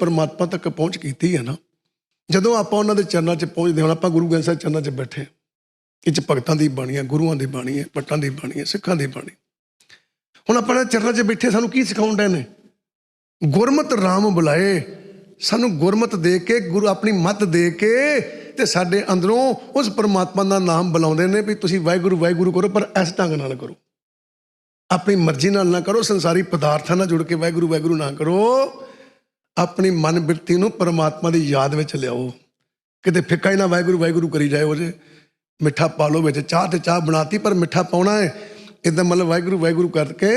ਪਰਮਾਤਮਾ ਤੱਕ ਪਹੁੰਚ ਕੀਤੀ ਹੈ ਨਾ, ਜਦੋਂ ਆਪਾਂ ਉਹਨਾਂ ਦੇ ਚਰਨਾਂ 'ਚ ਪਹੁੰਚਦੇ ਹਾਂ, ਆਪਾਂ ਗੁਰੂ ਗ੍ਰੰਥ ਸਾਹਿਬ ਚਰਨਾਂ 'ਚ ਬੈਠੇ ਇਹ 'ਚ ਭਗਤਾਂ ਦੀ ਬਾਣੀ ਹੈ, ਗੁਰੂਆਂ ਦੀ ਬਾਣੀ ਹੈ ਪੱਟਾਂ ਦੀ ਬਾਣੀ ਹੈ, ਸਿੱਖਾਂ ਦੀ ਬਾਣੀ ਹੁਣ ਆਪਾਂ ਇਹਨਾਂ ਚਰਨਾਂ 'ਚ ਬੈਠੇ, ਸਾਨੂੰ ਕੀ ਸਿਖਾਉਣ ਡਏ ਨੇ? ਗੁਰਮਤ ਰਾਮ ਬੁਲਾਏ, ਸਾਨੂੰ ਗੁਰਮਤ ਦੇ ਕੇ, ਗੁਰੂ ਆਪਣੀ ਮਤ ਦੇ ਕੇ ਤੇ ਸਾਡੇ ਅੰਦਰੋਂ ਉਸ ਪਰਮਾਤਮਾ ਦਾ ਨਾਮ ਬੁਲਾਉਂਦੇ ਨੇ ਵੀ ਤੁਸੀਂ ਵਾਹਿਗੁਰੂ ਵਾਹਿਗੁਰੂ ਕਰੋ, ਪਰ ਇਸ ਢੰਗ ਨਾਲ ਕਰੋ। ਆਪਣੀ ਮਰਜ਼ੀ ਨਾਲ ਨਾ ਕਰੋ, ਸੰਸਾਰੀ ਪਦਾਰਥਾਂ ਨਾਲ ਜੁੜ ਕੇ ਵਾਹਿਗੁਰੂ ਵਾਹਿਗੁਰੂ ਨਾ ਕਰੋ। ਆਪਣੀ ਮਨ ਬਿਰਤੀ ਨੂੰ ਪਰਮਾਤਮਾ ਦੀ ਯਾਦ ਵਿੱਚ ਲਿਆਓ। ਕਿਤੇ ਫਿੱਕਾ ਹੀ ਨਾ ਵਾਹਿਗੁਰੂ ਵਾਹਿਗੁਰੂ ਕਰੀ ਜਾਏ ਉਹਦੇ। ਮਿੱਠਾ ਪਾ ਲਓ ਵਿੱਚ, ਚਾਹ ਤੇ ਚਾਹ ਬਣਾਤੀ, ਪਰ ਮਿੱਠਾ ਪਾਉਣਾ ਹੈ। ਇਦਾਂ ਮਤਲਬ ਵਾਹਿਗੁਰੂ ਵਾਹਿਗੁਰੂ ਕਰਕੇ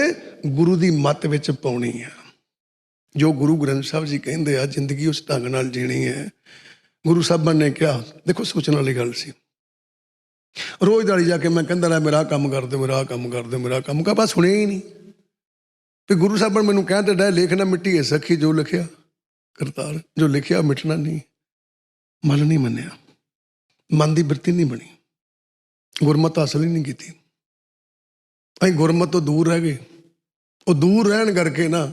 ਗੁਰੂ ਦੀ ਮੱਤ ਵਿੱਚ ਪਾਉਣੀ ਹੈ ਜੋ ਗੁਰੂ ਗ੍ਰੰਥ ਸਾਹਿਬ ਜੀ ਕਹਿੰਦੇ ਆ, ਜ਼ਿੰਦਗੀ ਉਸ ਢੰਗ ਨਾਲ ਜੀਣੀ ਹੈ। ਗੁਰੂ ਸਾਹਿਬਾਂ ਨੇ ਕਿਹਾ, ਦੇਖੋ ਸੋਚਣ ਵਾਲੀ ਗੱਲ ਸੀ। ਰੋਜ਼ ਦਾੜੀ ਜਾ ਕੇ ਮੈਂ ਕਹਿੰਦਾ ਰਿਹਾ, ਮੇਰਾ ਕੰਮ ਕਰ ਦਿਓ, ਮੇਰਾ ਆਹ ਕੰਮ ਕਰ ਦਿਓ, ਮੇਰਾ ਕੰਮ ਕਰ, ਬਸ ਸੁਣਿਆ ਹੀ ਨਹੀਂ। ਤੇ ਗੁਰੂ ਸਾਹਿਬਾਨ ਮੈਨੂੰ ਕਹਿੰਦੇ ਡੇ ਲਿਖਣਾ ਮਿੱਟੀ ਹੈ ਸਖੀ, ਜੋ ਲਿਖਿਆ। ਕਰਤਾਰ, ਜੋ ਲਿਖਿਆ ਮਿਟਣਾ ਨਹੀਂ ਮਨ ਨਹੀਂ ਮੰਨਿਆ। ਮਨ ਦੀ ਬਿਰਤੀ ਨਹੀਂ ਬਣੀ। ਗੁਰਮਤ ਹਾਸਲ ਹੀ ਨਹੀਂ ਕੀਤੀ। ਅਸੀਂ ਗੁਰਮਤ ਤੋਂ ਦੂਰ ਰਹਿ ਗਏ। ਉਹ ਦੂਰ ਰਹਿਣ ਕਰਕੇ ਨਾ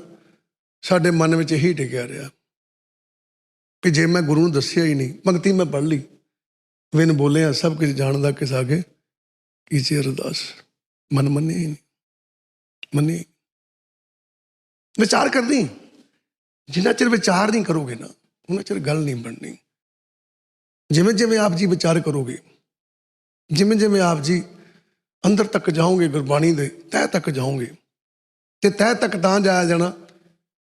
ਸਾਡੇ ਮਨ ਵਿੱਚ ਇਹੀ ਟਿਕਿਆ ਰਿਹਾ ਕਿ ਜੇ ਮੈਂ ਗੁਰੂ ਨੂੰ ਦੱਸਿਆ ਹੀ ਨਹੀਂ ਪੰਕਤੀ ਮੈਂ ਪੜ੍ਹ ਲਈ। ਵਿਨ ਬੋਲਿਆ ਸਭ ਕੁਝ ਜਾਣਦਾ ਕਿਸ ਆਗੇ ਕੀਚੇ ਅਰਦਾਸ। ਮਨ ਮੰਨੇ ਹੀ ਨਹੀਂ। ਮੰਨੇ ਵਿਚਾਰ ਕਰਦੀ ਜਿੰਨਾ ਚਿਰ ਵਿਚਾਰ ਨਹੀਂ ਕਰੋਗੇ ਨਾ, ਉਹਨਾਂ ਚਿਰ ਗੱਲ ਨਹੀਂ ਬਣਨੀ। ਜਿਵੇਂ ਜਿਵੇਂ ਆਪ ਜੀ ਵਿਚਾਰ ਕਰੋਗੇ ਜਿਵੇਂ ਜਿਵੇਂ ਆਪ ਜੀ ਅੰਦਰ ਤੱਕ ਜਾਓਗੇ ਗੁਰਬਾਣੀ ਦੇ, ਤਹਿ ਤੱਕ ਜਾਓਗੇ, ਤੇ ਤਹਿ ਤੱਕ ਤਾਂ ਜਾਇਆ ਜਾਣਾ।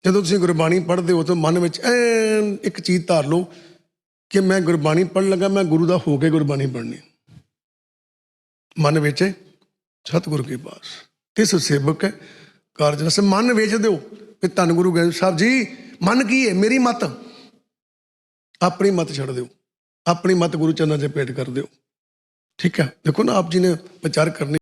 ਜਦੋਂ ਤੁਸੀਂ ਗੁਰਬਾਣੀ ਪੜ੍ਹਦੇ ਹੋ, ਤਾਂ ਮਨ ਵਿੱਚ ਐਨ ਇੱਕ ਚੀਜ਼ ਧਾਰ ਲਓ ਕਿ ਮੈਂ ਗੁਰਬਾਣੀ ਪੜ੍ਹਨ ਲੱਗਾ, ਮੈਂ ਗੁਰੂ ਦਾ ਹੋ ਕੇ ਗੁਰਬਾਣੀ ਪੜ੍ਹਨੀ। ਮਨ ਵਿੱਚ ਸਤਿਗੁਰੂ ਕੇ ਪਾਸ ਤਿਸ ਸੇਵਕ ਕਾਰਜ ਰਸ ਮਨ ਵੇਚ ਦਿਓ ਵੀ ਧੰਨ ਗੁਰੂ ਗ੍ਰੰਥ ਸਾਹਿਬ ਜੀ ਮਨ ਕੀ ਹੈ? ਮੇਰੀ ਮਤ। ਆਪਣੀ ਮਤ ਛੱਡ ਦਿਓ। ਆਪਣੀ ਮਤ ਗੁਰੂ ਚਰਨਾਂ 'ਚ ਭੇਟ ਕਰ ਦਿਓ। ਠੀਕ ਹੈ? ਦੇਖੋ ਨਾ, ਆਪ ਜੀ ਨੇ ਵਿਚਾਰ ਕਰਨੀ